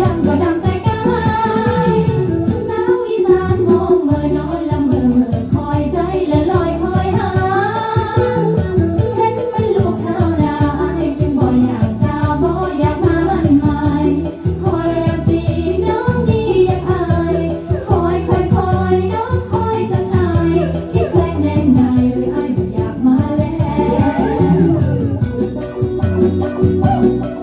ดังก็ดัง Música